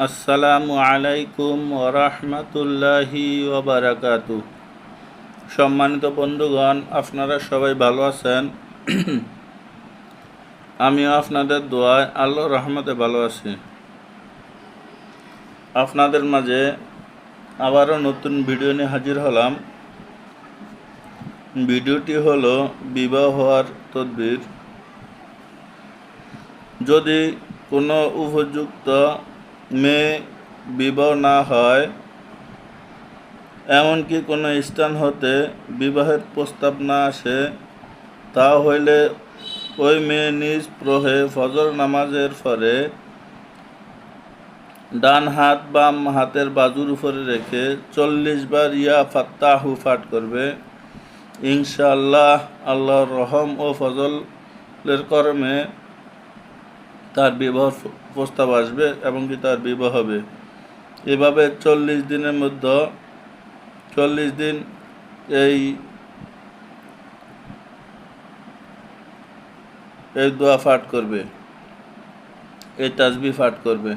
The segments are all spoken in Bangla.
আসসালামু আলাইকুম ওরহমতুল্লাহি ওবারাকাতু। সম্মানিত বন্ধুগণ, আপনারা সবাই ভালো আছেন? আমিও আপনাদের দোয়ায় আল্লাহ রহমতে ভালো আছি। আপনাদের মাঝে আবারও নতুন ভিডিও নিয়ে হাজির হলাম। ভিডিওটি হলো বিবাহ হওয়ার তদবির। যদি কোনো উপযুক্ত মেয়ে বিবাহ না হয়, এমনকি কোনো স্থান হতে বিবাহের প্রস্তাব না আসে, তা হইলে ওই মেয়ে নিজ প্রহে ফজর নামাজের পরে ডান হাত বাম হাতের বাজুর উপরে রেখে চল্লিশ বার ইয়া ফাত্তাহু পাঠ করবে। ইনশাআল্লাহ আল্লাহর রহম ও ফজলের কর্মে তার বিবাহ প্রস্তাব আসবে এবং কি তার বিবাহ হবে। এভাবে চল্লিশ দিনের মধ্যে, চল্লিশ দিন এই এই দোয়া পাঠ করবে। এই তাজবি পাঠ করবে।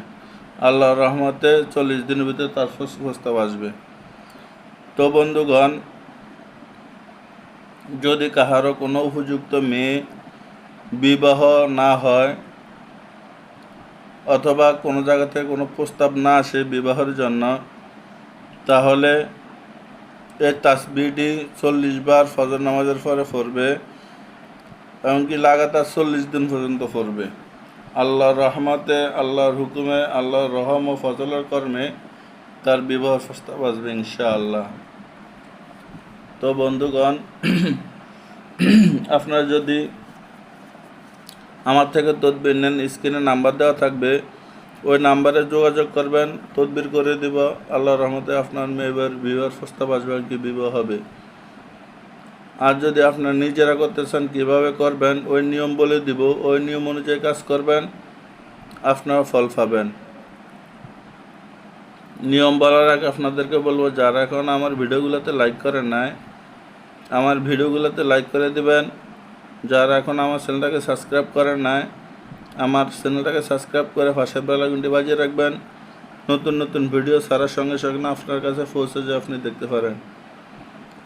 আল্লাহর রহমতে চল্লিশ দিনের ভিতরে তার প্রস্তাব আসবে। তো বন্ধুগণ, যদি কাহারও কোনো উপযুক্ত মেয়ে বিবাহ না হয় অথবা কোনো জায়গা থেকে কোনো প্রস্তাব না আসে বিবাহের জন্য, তাহলে এই তাসবিটি চল্লিশ বার ফজর নামাজের পরে পড়বে এমনকি লাগাতার চল্লিশ দিন পর্যন্ত পড়বে। আল্লাহর রহমতে, আল্লাহর হুকুমে, আল্লাহর রহম ও ফজলের কর্মে তার বিবাহ প্রস্তাব আসবে ইনশাআল্লাহ। তো বন্ধুগণ, আপনারা যদি আমার থেকে তদবির নেন, স্ক্রিনে নাম্বার দেওয়া থাকবে। ওই নাম্বারে যোগাযোগ করবেন, তদবির করে দিব। আল্লাহ রহমতে আপনার মেয়েবার বিবাহের প্রস্তাব আসবে কি বিবাহ হবে। আর যদি আপনার নিজেরা করতে চান কীভাবে করবেন, ওই নিয়ম বলে দিব। ওই নিয়ম অনুযায়ী কাজ করবেন, আপনারা ফল পাবেন। নিয়ম বলার আগে আপনাদেরকে বলব, যারা এখন আমার ভিডিওগুলোতে লাইক করেন নাই, আমার ভিডিওগুলোতে লাইক করে দিবেন। যারা এখন আমার চ্যানেলটাকে সাবস্ক্রাইব করেন নাই, আমার চ্যানেলটাকে সাবস্ক্রাইব করে পাশের বেলাগুনটি বাজিয়ে রাখবেন। নতুন নতুন ভিডিও সারার সঙ্গে সঙ্গে আপনার কাছে পৌঁছে যে আপনি দেখতে পারেন।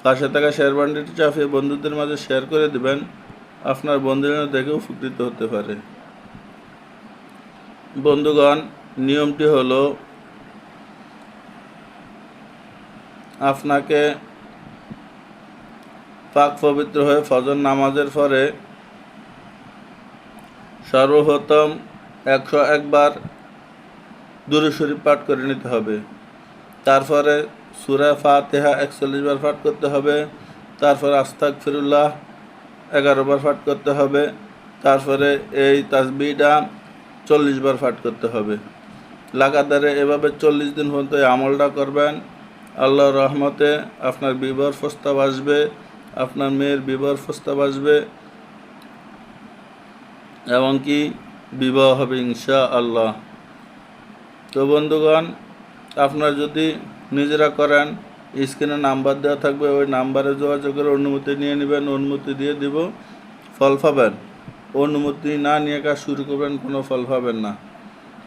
পাশে থাকা শেয়ার বান্ডিটি চাপিয়ে বন্ধুদের মাঝে শেয়ার করে দেবেন। আপনার বন্ধুরা দেখে উপকৃত হতে পারে। বন্ধুগণ, নিয়মটি হলো, আপনাকে পাক পবিত্র হয়ে ফজর নামাজের পরে সর্বপ্রথম একশো একবার দুরু শরীফ পাঠ করে নিতে হবে। তারপরে সুরা ফাতেহা একচল্লিশ বার পাঠ করতে হবে। তারপরে আস্তাক ফিরুল্লাহ এগারো বার পাঠ করতে হবে। তারপরে এই তাসবিটা চল্লিশ বার পাঠ করতে হবে। লাগাতারে এভাবে চল্লিশ দিন পর্যন্ত আমলটা করবেন। আল্লাহর রহমতে আপনার বিবর প্রস্তাব আসবে। আপনার মেয়ের বিবাহ প্রস্তাব আসবে এবং কি বিবাহ হবে ইনশা আল্লাহ তো বন্ধুগণ, আপনার যদি নিজেরা করেন, স্ক্রিনে নাম্বার দেওয়া থাকবে, ওই নাম্বারে যোগাযোগের অনুমতি নিয়ে নেবেন, অনুমতি দিয়ে দিব, ফল পাবেন। অনুমতি না নিয়ে কাজ শুরু করবেন, কোনো ফল পাবেন না।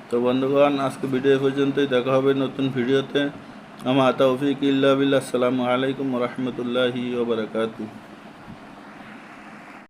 তো বন্ধুগণ, আজকে ভিডিও পর্যন্তই, দেখা হবে নতুন ভিডিওতে। আমার তৌফিক ইল্লা বিল্লাহ আসসালামু আলাইকুম রহমতুল্লাহি ওবরাকাতু